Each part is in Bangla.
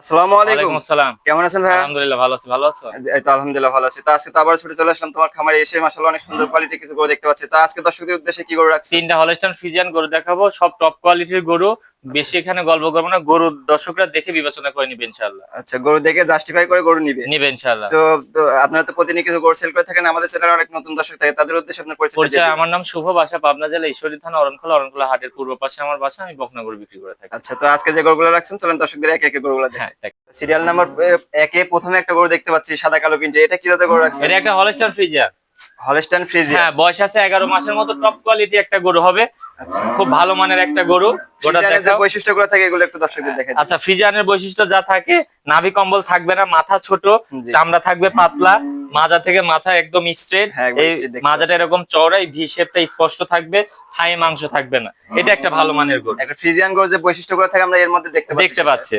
আসসালামু আলাইকুম। আসসালাম। কেমন আছেন ভাই আলহামদুলিল্লাহ ভালো আছি ভালো আছো? এই তো আলহামদুলিল্লাহ ভালো আছি। তো আজকে তো আবার ছুটে চলে আসলাম তোমার খামারে এসে মাশাআল্লাহ অনেক সুন্দর কোয়ালিটি কিছু গরু দেখতে পাচ্ছি। তো আজকে দর্শকদের উদ্দেশ্যে কি গরু রাখছি তিনটা হলস্টাইন ফ্রিজিয়ান গরু দেখাবো। সব টপ কোয়ালিটির গরু। বেশি এখানে গল্প করব না গরু দর্শকরা দেখে বিবেচনা করে নিবে ইনশাআল্লাহ। আচ্ছা গরু দেখে জাস্টিফাই করে গরু নিবে? নিবে ইনশাআল্লাহ। তো আপনারা তো প্রতিদিন কিছু গরু সেল করে থাকেন আমাদের চ্যানেলে অনেক নতুন দর্শক থাকে তাদের উদ্দেশ্যে আপনার পরিচয় আমার নাম শুভ বাসা পাবনা জেলা ঈশ্বরী থানা অরণখোলা অরণখোলা হাটের পূর্ব পাশে আমার বাসা আমি বকনা গরু বিক্রি করে থাকি। আচ্ছা তো আজকে যে গরুগুলো রাখছেন চলেন দর্শকদের একে একে গরুগুলো হ্যাঁ সিরিয়াল নাম্বার একে প্রথমে একটা গরু দেখতে পাচ্ছি সাদা কালো প্রিন্টে এটা কি জাতের গরু রাখছেন? এটা একটা হলস্টাইন ফ্রিজিয়ান হলস্টাইন ফ্রিজিয়ান হ্যাঁ বয়স আছে এগারো মাসের মতো টপ কোয়ালিটি একটা গরু হবে। আচ্ছা। খুব ভালো মানের একটা গরু গোটা ফ্রিজিয়ানের যে বৈশিষ্ট্যগুলো থাকে এগুলো একটু দর্শকদের দেখেন আচ্ছা ফ্রিজিয়ানের বৈশিষ্ট্য যা থাকে নাভি কম্বল থাকবে না মাথা ছোট চামড়া থাকবে পাতলা মাজা থেকে মাথা একদম স্ট্রেট হ্যাঁ, এই মাজাটা এরকম চওড়াই ভি শেপটা স্পষ্ট থাকবে হাই মাংস থাকবে না। এটা একটা ভালো মানের গরু। একটা ফ্রিজিয়ান গরু যে বৈশিষ্ট্যগুলো থাকে আমরা এর মধ্যে দেখতে পাচ্ছি দেখতে পাচ্ছি।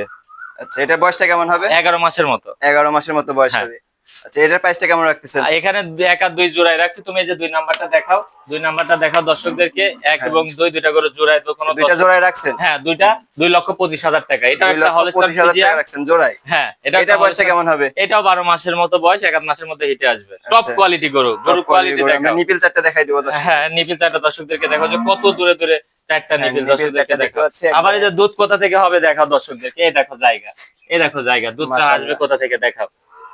আচ্ছা এটা বয়সটা কেমন হবে? এগারো মাসের মতো। এগারো মাসের মতো বয়স হ্যাঁ। হবে। আচ্ছা এটার প্রাইসটা কেমন রাখতেছেন? এখানে এক আর দুই জোড়ায় রাখছি। তুমি এই যে দুই নাম্বারটা দেখাও দুই নাম্বারটা দেখাও দর্শকদেরকে। এক হ্যাঁ। এবং দুই দুইটা করে জোড়ায় তো কোনো দুইটা জোড়ায় রাখছেন? হ্যাঁ দুইটা দুই লক্ষ পঁচিশ হাজার টাকা। এটা একটা লক্ষ পঁচিশ হাজার টাকা রাখছেন জোড়ায় হ্যাঁ এটা একটা বয়সটা কেমন হবে? এটাও বারো মাসের মতো বয়স এক আধ মাসের মধ্যে হিটে আসবে। টপ আচ্ছা। কোয়ালিটি গরু গরু। কোয়ালিটি। আমরা নিপিল চারটা দেখাই দিব হ্যাঁ নিপিল চারটা দর্শকদেরকে দেখো যে কত দূরে দূরে চারটা হ্যাঁ, নিপিল নিপিল দর্শকদেরকে দেখো আবার এই যে দুধ কোথা থেকে হবে দেখাও দর্শকদেরকে। এই দেখো জায়গা। এই দেখো জায়গা। দুধটা আসবে কোথা থেকে দেখাও।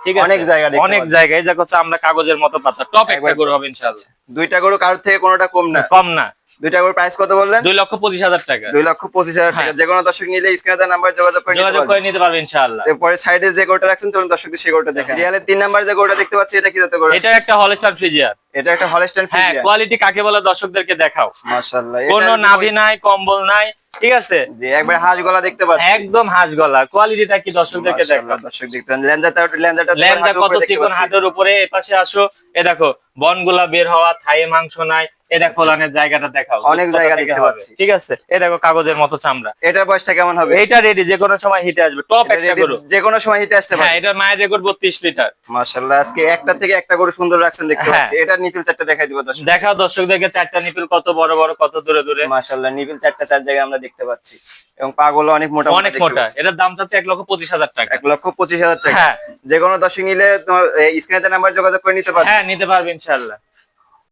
অনেক জায়গা অনেক জায়গায় যা দেখো আমরা কাগজের মতো পাতা টপ একটা গরু হবে ইনশাআল্লাহ। দুইটা গরু কারোর থেকে কোনোটা কম না। কম না। দুইটা গরু প্রাইস কত বললেন? দুই লক্ষ পঁচিশ হাজার টাকা। দুই লক্ষ পঁচিশ হাজার টাকা। হ্যাঁ। যে কোনো দর্শক নিলে স্ক্রিনে নাম্বার যোগাযোগ করে যোগাযোগ করে নিতে পারবেন ইনশাআল্লাহ। এরপরে সাইডে যে গরুটা রাখছেন চলুন দর্শকদের সেই গরুটা দেখেন। রিয়ালের তিন নাম্বার যে গরুটা দেখতে পাচ্ছি এটা কি জাতের গরু? এটা একটা হলস্টার ফ্রিজিয়ার এটা একটা হলস্টাইন হ্যাঁ কোয়ালিটি কাকে বলে দর্শকদেরকে দেখাও। মাশাআল্লাহ কোনো নাভি নাই কম্বল নাই ঠিক আছে? যে একবার হাঁস গলা দেখতে পাচ্ছি। একদম হাঁস গলা কোয়ালিটিটা কি দর্শকদেরকে দেখাও। দর্শক দেখতে লেন্সারটা তোমার ল্যাংটা কত চিকন। হাটের উপরে? এ পাশে আসো এ দেখো বনগুলা বের হওয়া থায়ে মাংস নাই এ দেখো জায়গাটা দেখাও। অনেক জায়গা দেখতে পাচ্ছি। ঠিক আছে? এ দেখো কাগজের মতো চামড়া। এটার বয়সটা কেমন হবে? এইটা রেডি যে কোনো সময় হিটে আসবে। টপ একটা গরু। যে কোনো সময় হিটে আসতে হ্যাঁ পারে এটার মায়ের রেকর্ড বত্রিশ লিটার। মাশাআল্লাহ আজকে একটা থেকে একটা গরু সুন্দর রাখছেন দেখতে হ্যাঁ। পাচ্ছি। এটা নিপিল চারটা দেখাই দিব দর্শক। দেখাও দর্শকদেরকে চারটা নিপিল কত বড় বড় কত দূরে দূরে। মাশাআল্লাহ নিপিল চারটা চার জায়গায় আমরা দেখতে পাচ্ছি। এবং পাগুলো অনেক মোটা অনেক মোটা এটার দাম চাচ্ছে এক লক্ষ পঁচিশ হাজার টাকা। এক লক্ষ পঁচিশ হাজার টাকা। হ্যাঁ। যে কোনো দর্শক নিলে স্ক্রিনে নাম্বার যোগাযোগ করে নিতে পারবে। হ্যাঁ নিতে পারবে ইনশাল্লাহ